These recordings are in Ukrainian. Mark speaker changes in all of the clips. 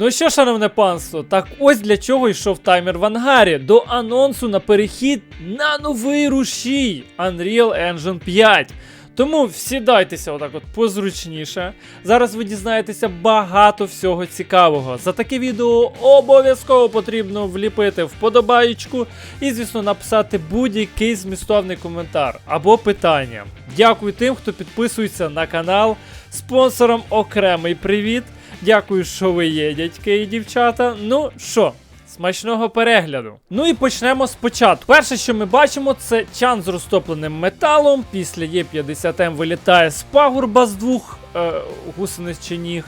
Speaker 1: Ну що, шановне панство, так ось для чого йшов таймер в ангарі до анонсу на перехід на новий рушій Unreal Engine 5. Тому сідайтеся отак от позручніше. Зараз ви дізнаєтеся багато всього цікавого. За таке відео обов'язково потрібно вліпити вподобаєчку і, звісно, написати будь-який змістовний коментар або питання. Дякую тим, хто підписується на канал. Спонсорам окремий привіт. Дякую, що ви є, дядьки і дівчата. Ну що, смачного перегляду. Ну і почнемо спочатку. Перше, що ми бачимо, це чан з розтопленим металом. Після Є50М вилітає з пагорба з двох е, гусениць чи ніг.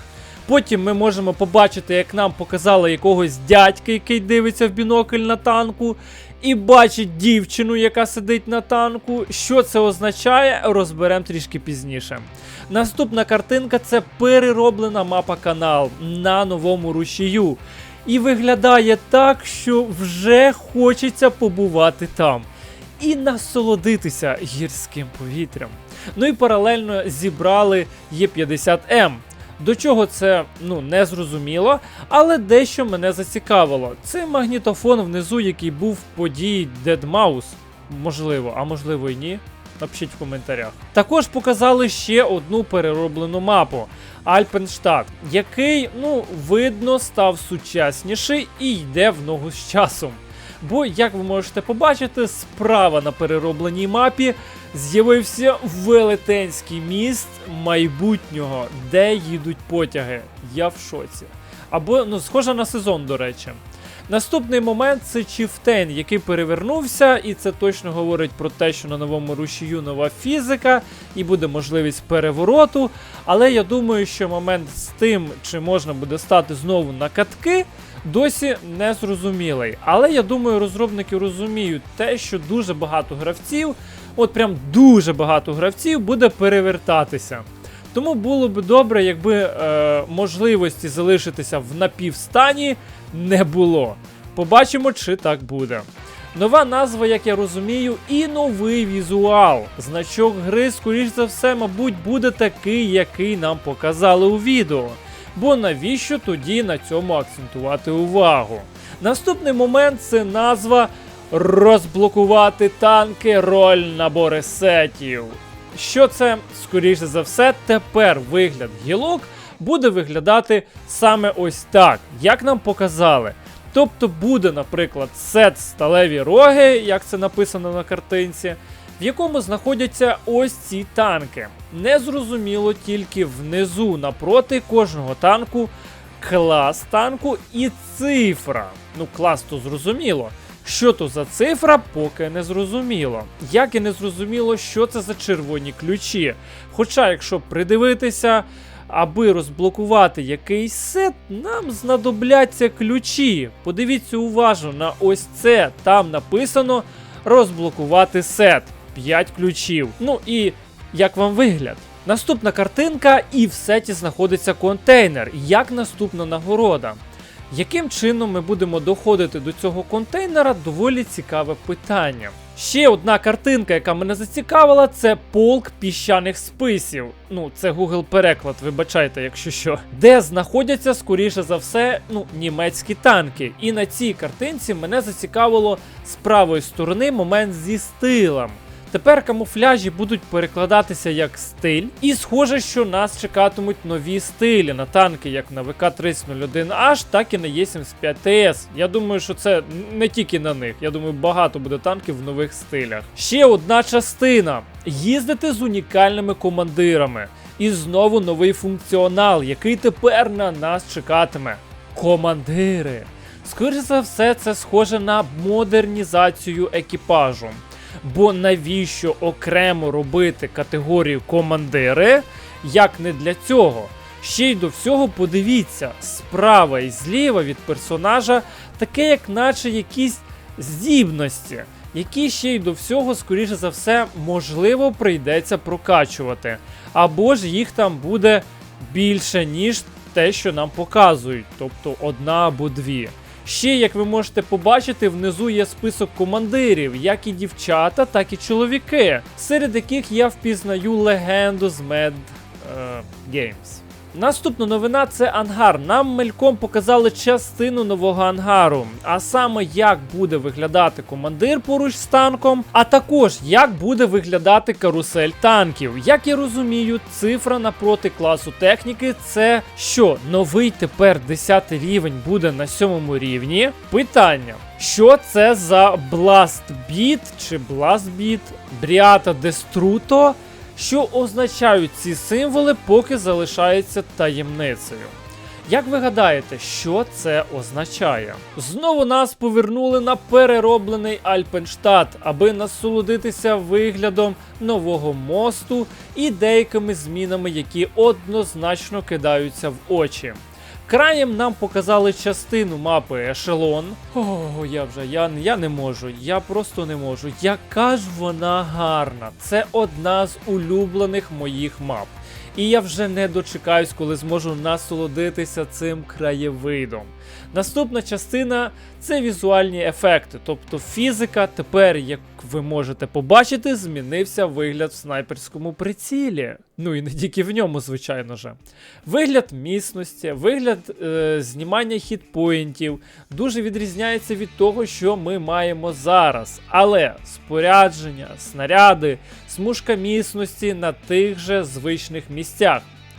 Speaker 1: Потім ми можемо побачити, як нам показали якогось дядька, який дивиться в бінокль на танку, і бачить дівчину, яка сидить на танку. Що це означає, розберемо трішки пізніше. Наступна картинка це перероблена мапа канал на новому рушію. І виглядає так, що вже хочеться побувати там і насолодитися гірським повітрям. Ну і паралельно зібрали Є50М. До чого це ну не зрозуміло, але дещо мене зацікавило. Це магнітофон внизу, який був в події Dead Mouse. Можливо, а можливо і ні. Напишіть в коментарях. Також показали ще одну перероблену мапу Альпенштадт, який, ну, видно, став сучасніший і йде в ногу з часом. Бо, як ви можете побачити, справа на переробленій мапі з'явився велетенський міст майбутнього, де їдуть потяги. Я в шоці. Або, ну, схоже на сезон, до речі. Наступний момент це Чіфтейн, який перевернувся, і це точно говорить про те, що на новому рушію нова фізика і буде можливість перевороту. Але я думаю, що момент з тим, чи можна буде стати знову на катки, досі не зрозумілий. Але я думаю, розробники розуміють те, що дуже багато гравців, от прям дуже багато гравців буде перевертатися. Тому було б добре, якби е, можливості залишитися в напівстані не було. Побачимо, чи так буде. Нова назва, як я розумію, і новий візуал. Значок гри, скоріш за все, мабуть, буде такий, який нам показали у відео. Бо навіщо тоді на цьому акцентувати увагу? Наступний момент це назва розблокувати танки, роль набори сетів. Що це, скоріше за все, тепер вигляд гілок буде виглядати саме ось так, як нам показали. Тобто буде, наприклад, сет сталеві роги, як це написано на картинці, в якому знаходяться ось ці танки. Незрозуміло тільки внизу напроти кожного танку клас танку і цифра. Ну, клас то зрозуміло. Що то за цифра, поки не зрозуміло. Як і не зрозуміло, що це за червоні ключі. Хоча, якщо придивитися, аби розблокувати якийсь сет, нам знадобляться ключі. Подивіться уважно на ось це. Там написано розблокувати сет. 5 ключів. Ну і як вам вигляд? Наступна картинка, і в сеті знаходиться контейнер. Як наступна нагорода. Яким чином ми будемо доходити до цього контейнера, доволі цікаве питання. Ще одна картинка, яка мене зацікавила, це полк піщаних списів. Ну, це Google переклад, вибачайте, якщо що. Де знаходяться, скоріше за все, ну, німецькі танки. І на цій картинці мене зацікавило з правої сторони момент зі стилем. Тепер камуфляжі будуть перекладатися як стиль, і схоже, що нас чекатимуть нові стилі на танки, як на ВК-3001H, так і на Є75ТС. Я думаю, що це не тільки на них. Я думаю, багато буде танків в нових стилях. Ще одна частина: їздити з унікальними командирами. І знову новий функціонал, який тепер на нас чекатиме. Командири. Скоріше за все, це схоже на модернізацію екіпажу. Бо навіщо окремо робити категорію командири, як не для цього? Ще й до всього подивіться, справа і зліва від персонажа таке, як наче якісь здібності, які ще й до всього, скоріше за все, можливо, прийдеться прокачувати. Або ж їх там буде більше, ніж те, що нам показують, тобто одна або дві. Ще, як ви можете побачити, внизу є список командирів, як і дівчата, так і чоловіки, серед яких я впізнаю легенду з Mad uh, Games. Наступна новина це ангар. Нам мельком показали частину нового ангару, а саме як буде виглядати командир поруч з танком, а також як буде виглядати карусель танків. Як я розумію, цифра напроти класу техніки це що новий тепер 10 рівень буде на сьомому рівні. Питання. Що це за Beat чи Beat, Бріата Деструто? Що означають ці символи, поки залишаються таємницею. Як ви гадаєте, що це означає? Знову нас повернули на перероблений Альпенштадт, аби насолодитися виглядом нового мосту і деякими змінами, які однозначно кидаються в очі. Краєм нам показали частину мапи Ешелон. О, я вже я, я не можу, я просто не можу. Яка ж вона гарна! Це одна з улюблених моїх мап. І я вже не дочекаюсь, коли зможу насолодитися цим краєвидом. Наступна частина це візуальні ефекти, тобто фізика тепер, як ви можете побачити, змінився вигляд в снайперському прицілі. Ну і не тільки в ньому, звичайно же. Вигляд міцності, вигляд е, знімання хітпоінтів дуже відрізняється від того, що ми маємо зараз. Але спорядження, снаряди, смужка міцності на тих же звичних місцях.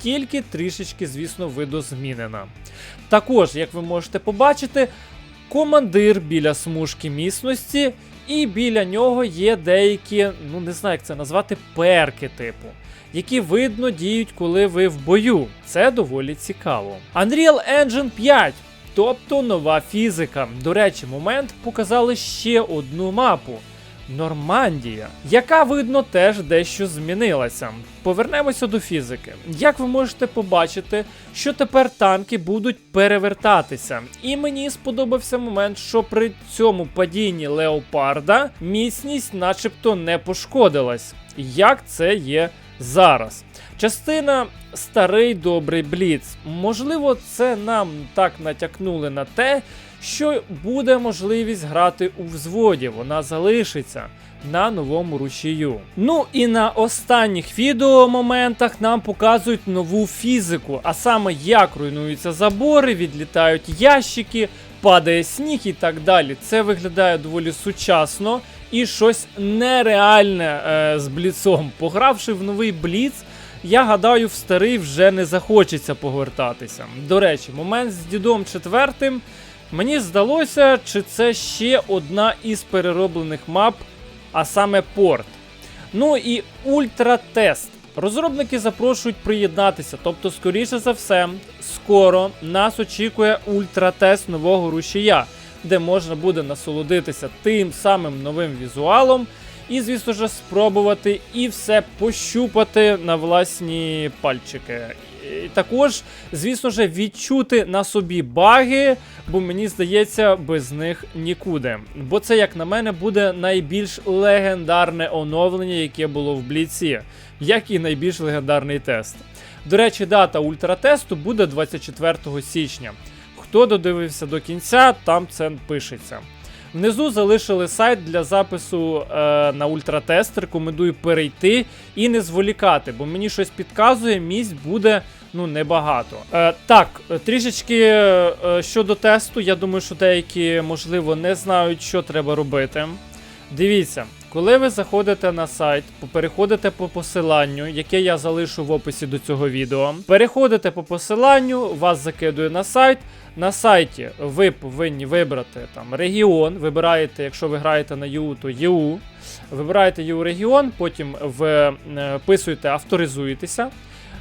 Speaker 1: Тільки трішечки, звісно, видозмінена. Також, як ви можете побачити, командир біля смужки міцності, і біля нього є деякі, ну не знаю, як це назвати, перки типу, які видно діють, коли ви в бою. Це доволі цікаво. Unreal Engine 5. Тобто нова фізика. До речі, момент показали ще одну мапу. Нормандія, яка видно теж дещо змінилася. Повернемося до фізики. Як ви можете побачити, що тепер танки будуть перевертатися. І мені сподобався момент, що при цьому падінні леопарда міцність начебто не пошкодилась. Як це є зараз? Частина старий добрий бліц. Можливо, це нам так натякнули на те, що буде можливість грати у взводі, вона залишиться на новому рушію. Ну і на останніх відеомоментах нам показують нову фізику, а саме як руйнуються забори, відлітають ящики, падає сніг і так далі. Це виглядає доволі сучасно і щось нереальне е, з бліцом. Погравши в новий бліц. Я гадаю, в старий вже не захочеться повертатися. До речі, момент з дідом четвертим. Мені здалося, чи це ще одна із перероблених мап, а саме порт. Ну і ультратест. Розробники запрошують приєднатися, тобто, скоріше за все, скоро нас очікує ультратест нового рушія, де можна буде насолодитися тим самим новим візуалом. І, звісно ж, спробувати і все пощупати на власні пальчики. І також, звісно ж, відчути на собі баги, бо мені здається, без них нікуди. Бо це, як на мене, буде найбільш легендарне оновлення, яке було в Бліці, як і найбільш легендарний тест. До речі, дата ультратесту буде 24 січня. Хто додивився до кінця, там це пишеться. Внизу залишили сайт для запису е, на ультратест. Рекомендую перейти і не зволікати, бо мені щось підказує, місць буде ну небагато. Е, так, трішечки е, щодо тесту, я думаю, що деякі, можливо, не знають, що треба робити. Дивіться, коли ви заходите на сайт, переходите по посиланню, яке я залишу в описі до цього відео. Переходите по посиланню, вас закидує на сайт. На сайті ви повинні вибрати там регіон. Вибираєте, якщо ви граєте на ЄУ, то ЄУ. Вибираєте ЄУ регіон, потім е, вписуєте, авторизуєтеся.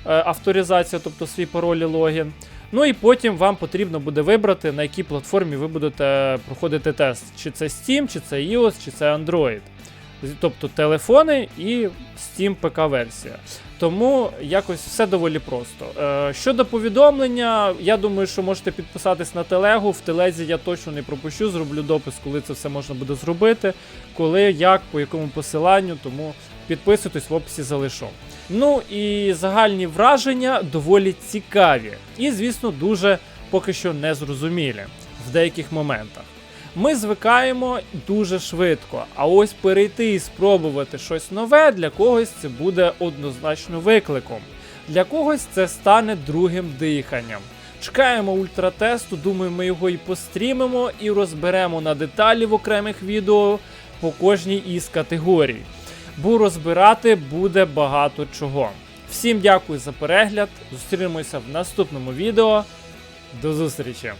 Speaker 1: Е, авторизація, тобто свій пароль і логін. Ну і потім вам потрібно буде вибрати, на якій платформі ви будете проходити тест. Чи це Steam, чи це iOS, чи це Android. Тобто телефони і Steam ПК-версія. Тому якось все доволі просто. Е, щодо повідомлення, я думаю, що можете підписатись на телегу. В телезі я точно не пропущу, зроблю допис, коли це все можна буде зробити. Коли, як, по якому посиланню, тому підписуйтесь в описі залишу. Ну і загальні враження доволі цікаві. І, звісно, дуже поки що незрозумілі в деяких моментах. Ми звикаємо дуже швидко, а ось перейти і спробувати щось нове для когось це буде однозначно викликом. Для когось це стане другим диханням. Чекаємо ультратесту, думаю, ми його і пострімимо і розберемо на деталі в окремих відео по кожній із категорій. Бо розбирати буде багато чого. Всім дякую за перегляд. Зустрінемося в наступному відео. До зустрічі!